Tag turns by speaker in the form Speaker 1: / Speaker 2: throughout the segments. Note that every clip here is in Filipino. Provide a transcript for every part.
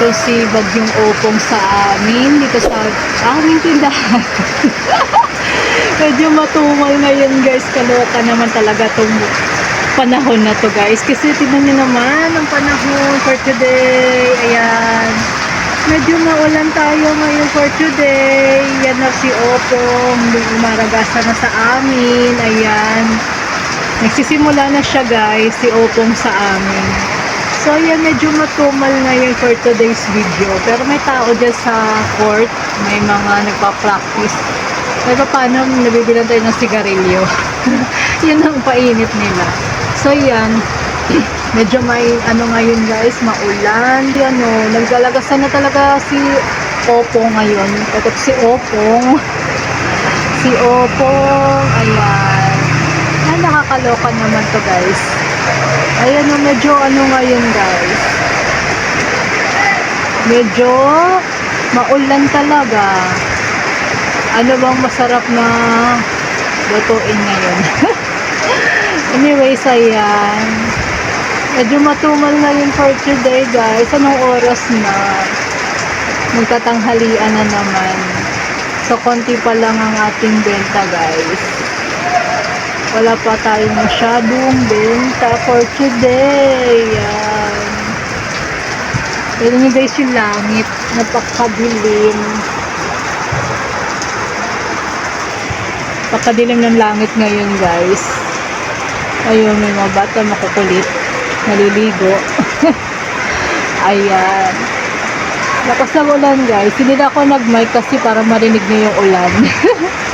Speaker 1: nagpaparambang to si Bagyong Opong sa amin dito sa aming tindahan. Medyo matumal ngayon guys. Kaloka naman talaga itong panahon na to guys. Kasi tignan nyo naman ang panahon for today. Ayan. Medyo maulan tayo ngayon for today. Yan na si Opong. Umaragasa na sa amin. Ayan. Nagsisimula na siya guys, si Opong sa amin. So yan, medyo matumal ngayon for today's video. Pero may tao dyan sa court. May mga nagpa-practice. Pero paano nabibilan tayo ng sigarilyo? yan ang painit nila. So yan, medyo may ano ngayon guys, maulan. Yan o, naglalagasan na talaga si Opong ngayon. Tapos si Opong. Si Opong, ayan. Ay, nakakaloka naman to guys. Ayan o, medyo ano ngayon guys. Medyo maulan talaga. Ano bang masarap na lutuin ngayon? Anyways, ayan. Medyo matumal ngayon for today guys. Anong oras na? Magtatanghalian na naman. So, konti pa lang ang ating benta guys wala pa tayong masyadong benta for today. Yan. Nyo guys yung langit. Napakadilim. Napakadilim ng langit ngayon guys. Ayun, may mga bata makukulit. Naliligo. Ayan. Lakas ng ulan guys. Hindi na ako nag-mic kasi para marinig nyo yung ulan.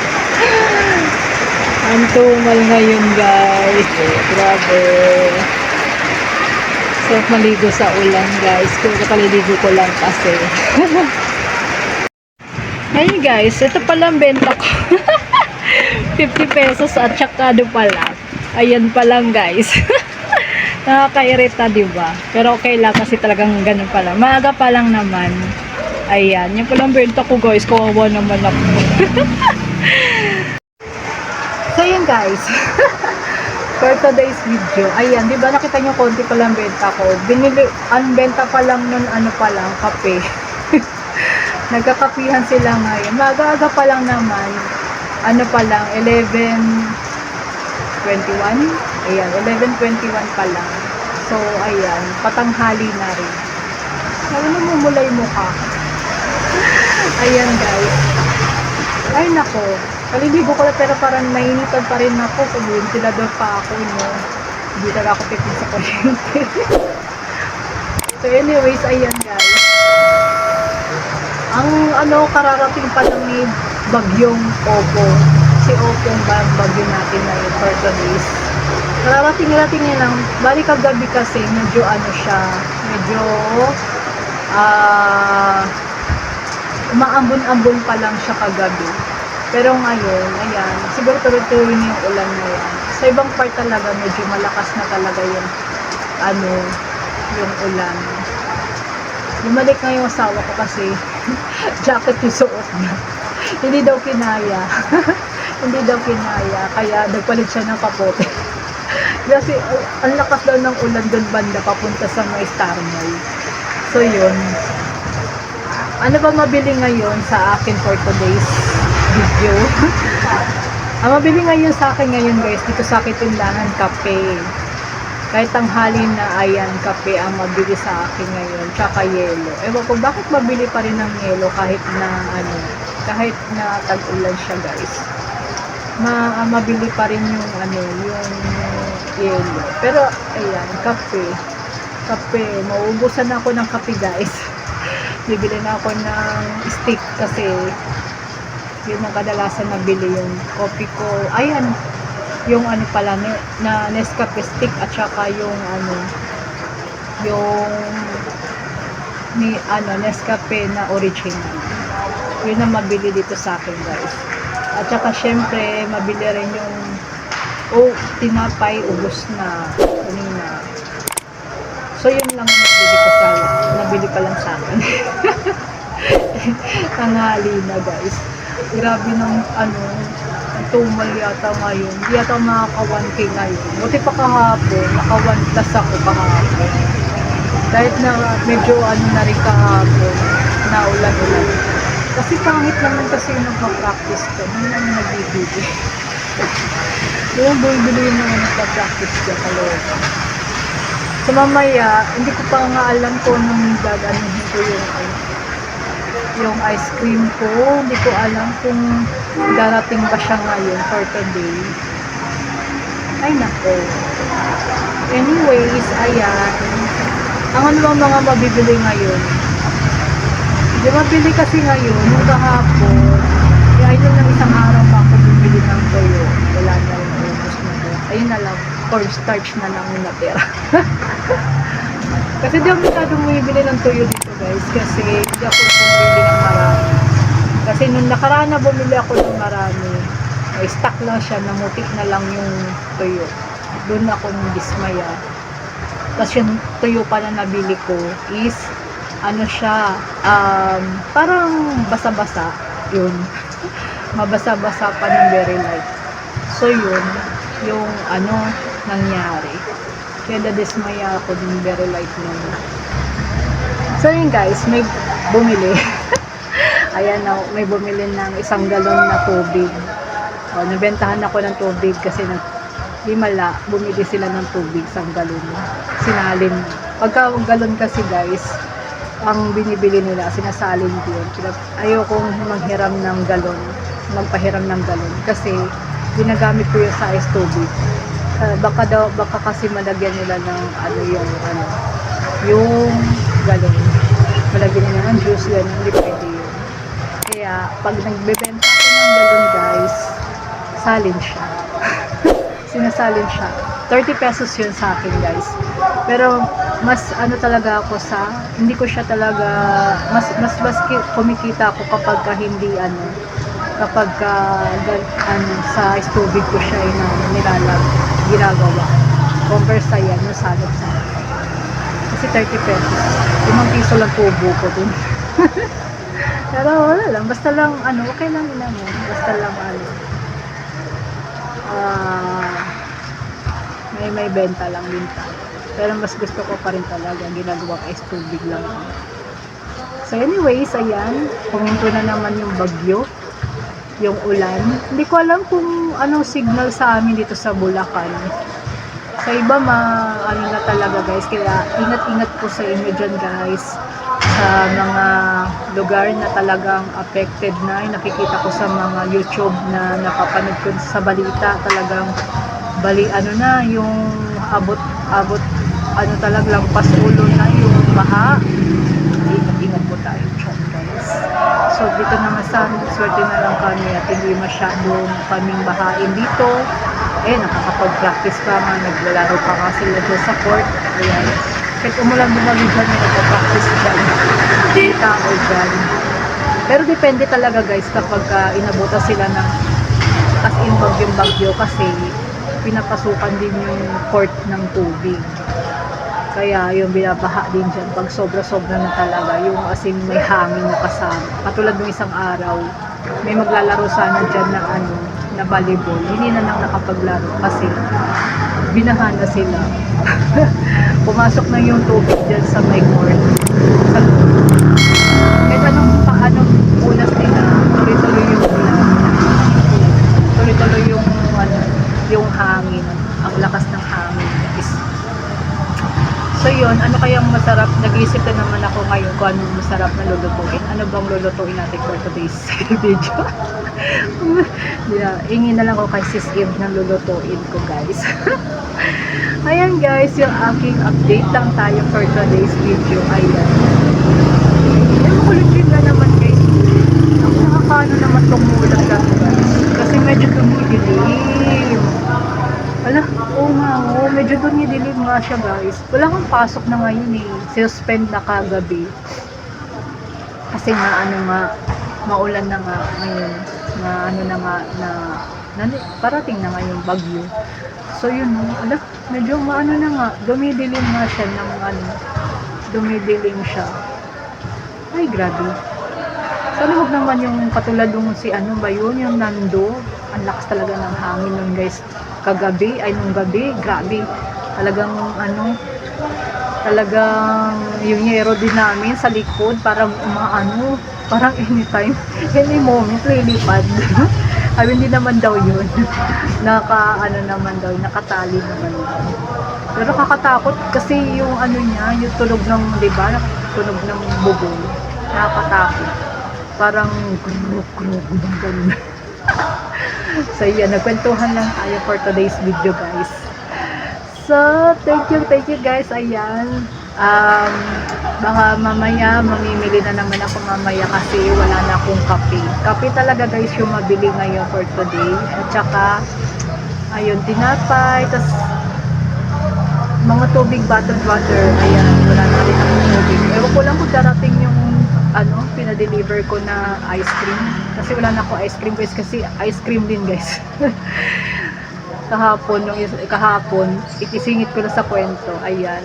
Speaker 1: Ang ngayon guys. Grabe. Sarap maligo sa ulan guys. Kung kaliligo ko lang kasi. Ayun guys, ito pala ang benta ko. 50 pesos at tsakado pala. Ayan pa lang guys. Nakakairita, di ba? Pero okay lang kasi talagang ganun pala. Maaga pa lang naman. Ayan, yung palang benta ko guys. Kawawa naman ako. Guys. For today's video, ayan, di ba nakita nyo konti pa lang benta ko. Binili, ang benta pa lang nun, ano pa lang, kape. Nagkakapihan sila ngayon. Maaga-aga pa lang naman. Ano pa lang, 11.21? Ayan, 11.21 pa lang. So, ayan, patanghali na rin. Ano namumulay mukha? ayan guys. Ay nako, kaliligo ko lang pero parang nainitan pa rin ako. Sabihin sila doon pa ako, no? Hindi talaga ako tipid sa kuryente. so anyways, ayan guys. Ang ano, kararating pa lang ni Bagyong Opo. Si Opong ba ang bagyo natin na yun for today's. Kararating-rating niya lang. Bali kagabi kasi, medyo ano siya, medyo ah umaambon-ambon pa lang siya kagabi. Pero ngayon, ayan, siguro tuloy-tuloy na yung ulan na yan. Sa ibang part talaga, medyo malakas na talaga yung, ano, yung ulan. Lumalik nga yung asawa ko kasi jacket yung suot niya. Hindi daw kinaya. Hindi daw kinaya. Kaya nagpalit siya ng kapote. kasi uh, ang lakas daw ng ulan doon banda papunta sa may Star Mall. So yun, ano ba mabili ngayon sa akin for today's video? Ang mabili ngayon sa akin ngayon guys, dito sa akin tindahan kape. Kahit tanghali na ayan, kape ang mabili sa akin ngayon, tsaka yelo. Ewan ko, bakit mabili pa rin ng yelo kahit na ano, kahit na tag-ulan siya guys. Ma ah, mabili pa rin yung ano, yung yelo. Pero ayan, kape. Kape, mauubusan ako ng kape guys bibili na ako ng stick kasi yun ang kadalasan nabili yung coffee ko. Ayan, yung ano pala, na, Nescafe stick at saka yung ano, yung ni ano, Nescafe na original. Yun ang mabili dito sa akin guys. At saka syempre, mabili rin yung oh, tinapay, ubos na kanina. So, yun lang ang nabili ko sa nabili pa lang sa akin. Tanghali na, guys. Grabe ng ano, tumal yata ngayon. Hindi yata makaka 1K ngayon. Buti pa kahapon, naka 1 plus ako kahapon. Kahit na medyo ano na rin kahapon, naulan-ulan. Kasi pangit naman kasi yung nagpa-practice ko. Hindi naman nagbibigay. Yung bumibili yung mga nagpa-practice ko kalooba. So mamaya, hindi ko pa nga alam kung anong gaganuhin ko yung ano, yung ice cream ko. Hindi ko alam kung darating ba siya ngayon for today. Ay nako. Anyways, ayan. Ang ano bang mga mabibili ngayon? Di mabili kasi ngayon, yung kahapon, kaya ayun lang isang araw pa ako bumili ng toyo. Wala na rin ubus na doon. Ayun na lang, cornstarch na lang yung natira. kasi di ako masyadong bumibili ng toyo guys, kasi hindi ako bumibili ng marami. Kasi nung nakaraan na bumili ako ng marami, ay stock lang siya, namuti na lang yung toyo. Doon ako dismaya. Tapos yung tuyo pa na nabili ko is, ano siya, um, parang basa-basa. Yun. Mabasa-basa pa ng very light. So yun, yung ano, nangyari. Kaya nadismaya ako din very light nun. So yun guys, may bumili. Ayan na, may bumili ng isang galon na tubig. O, nabentahan ako ng tubig kasi nag himala, bumili sila ng tubig sa galon. Sinalin. Pagka galon kasi guys, ang binibili nila, sinasalin ko yun. Ayokong maghiram ng galon, magpahiram ng galon. Kasi, ginagamit ko yung sa ice tubig. Ah, baka daw, baka kasi malagyan nila ng ano yung, ano, yung galon. Malagyan nila ng juice yan, hindi pwede yun. Kaya, pag nagbebenta ko ng galon guys, salin siya sinasalin siya. 30 pesos yun sa akin guys. Pero mas ano talaga ako sa hindi ko siya talaga mas mas mas ki- kumikita ako kapag ka hindi ano kapag ka, gan- ano sa tubig ko siya ina nilalag ginagawa. Sa yan salad sa. Kasi 30 pesos. 5 piso lang tubo ko dun. Pero wala lang. Basta lang, ano, okay lang yun naman. Basta lang, ano, ah, may may benta lang din tayo. Pero mas gusto ko pa rin talaga ginagawa ice tubig lang. So anyways, ayan, pumunto na naman yung bagyo, yung ulan. Hindi ko alam kung anong signal sa amin dito sa Bulacan. Sa iba ma ano na talaga guys, kaya ingat-ingat po sa inyo dyan guys. Sa mga lugar na talagang affected na nakikita ko sa mga YouTube na napapanood ko sa balita talagang bali ano na yung abot abot ano talagang pasulo na yung baha ingat-ingat po tayo dyan guys so dito naman sa amin. Swerte na lang kami at hindi masyadong kaming bahain dito. Eh nakakapag-practice pa nga. Naglalaro pa nga sila dyan sa court. Ayan. Kahit umulan bumali dyan nagpa-practice dyan hindi tao dyan. Pero depende talaga guys kapag uh, inabutan sila ng as in bagyong bagyo kasi pinapasukan din yung court ng tubig. Kaya yung binabaha din dyan pag sobra-sobra na talaga, yung as in may hangin na kasama. Katulad ng isang araw, may maglalaro sana dyan na ano, na volleyball. Hindi na lang nakapaglaro kasi binaha na sila. Pumasok na yung tubig dyan sa may court. Sa. Kahit anong paano unas nila, tuloy-tuloy yung ulan. Tuloy-tuloy yung ano, yung hangin. Ang lakas. Is, so yun, ano kayang masarap? Nag-iisip na naman ako ngayon kung anong masarap na lulutuin. Ano bang lulutuin natin for today's video? yeah, ingin na lang ako kay Sis Eve na lulutuin ko guys. Ayan guys, yung aking update lang tayo for today's video. Ayan. Yung kulit na naman guys. Ako nakakaano naman mulat ka guys. Kasi medyo dumidilim. Wala, oo nga, oo, medyo dumidilim nga siya guys. Wala kang pasok na ngayon eh. Suspend na kagabi. Kasi nga ano nga, maulan na nga ngayon. Na ano na nga, na, na parating na nga yung bagyo. So yun, ala, medyo maano na nga, dumidilim nga siya ng ano, dumidilim siya. Ay, grabe. Sana huwag naman yung katulad nung si ano ba yun, yung Nando. Ang lakas talaga ng hangin nun guys. Kagabi, ay nung gabi, grabe. Talagang ano, talagang yung yero din namin sa likod, parang umaano, parang anytime, any moment, lilipad. Ay, hindi naman daw yun. Naka, ano naman daw, nakatali naman. Pero kakatakot kasi yung ano niya, yung tunog ng, di ba, tunog ng bubong. Nakakatakot. Parang gruk bang ganun. So yan, nagkwentuhan lang tayo for today's video guys. So, thank you, thank you guys. Ayan. Um, baka mamaya, mamimili na naman ako mamaya kasi wala na akong kape. Kape talaga guys yung mabili ngayon for today. At saka, ayun, tinapay. Tapos, mga tubig, bottled water. Ayan, wala na rin akong tubig. Ewan ko lang kung darating yung ano, pinadeliver ko na ice cream. Kasi wala na ako ice cream guys. Kasi ice cream din guys. kahapon, yung kahapon, ikisingit ko na sa kwento. Ayan.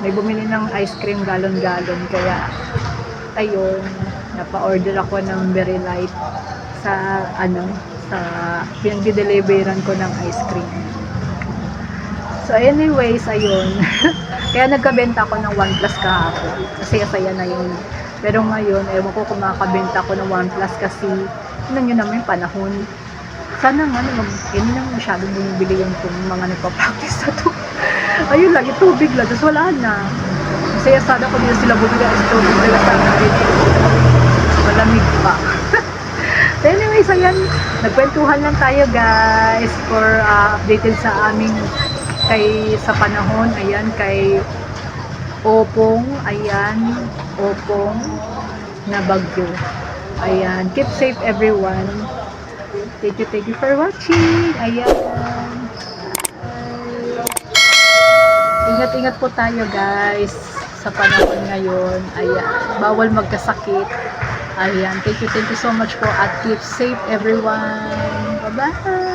Speaker 1: May bumili ng ice cream galon-galon. Kaya, ayun, napa-order ako ng very light sa, ano, sa pinag-deliveran ko ng ice cream. So, anyways, ayun. Kaya nagkabenta ako ng OnePlus kahapon. Kasi saya na yun. Pero ngayon, ewan ko kung makakabenta ako ng OnePlus kasi, yun nyo naman yung panahon. Sana nga, ano, mag, yun lang masyadong bumibili yung itong mga nagpa-practice na to. Ayun lang, tubig lang. Tapos wala na. Masaya sana kung hindi na sila bumili ng tubig nila sana dito. Malamig pa. So anyways, ayan, nagkwentuhan lang tayo guys for uh, updated sa aming kay sa panahon, ayan, kay Opong, ayan, Opong na bagyo. Ayan, keep safe everyone. Thank you, thank you for watching. Ayan. Ingat-ingat po tayo guys sa panahon ngayon. Ayan, bawal magkasakit. Ayan, thank you, thank you so much po at keep safe everyone. Bye-bye!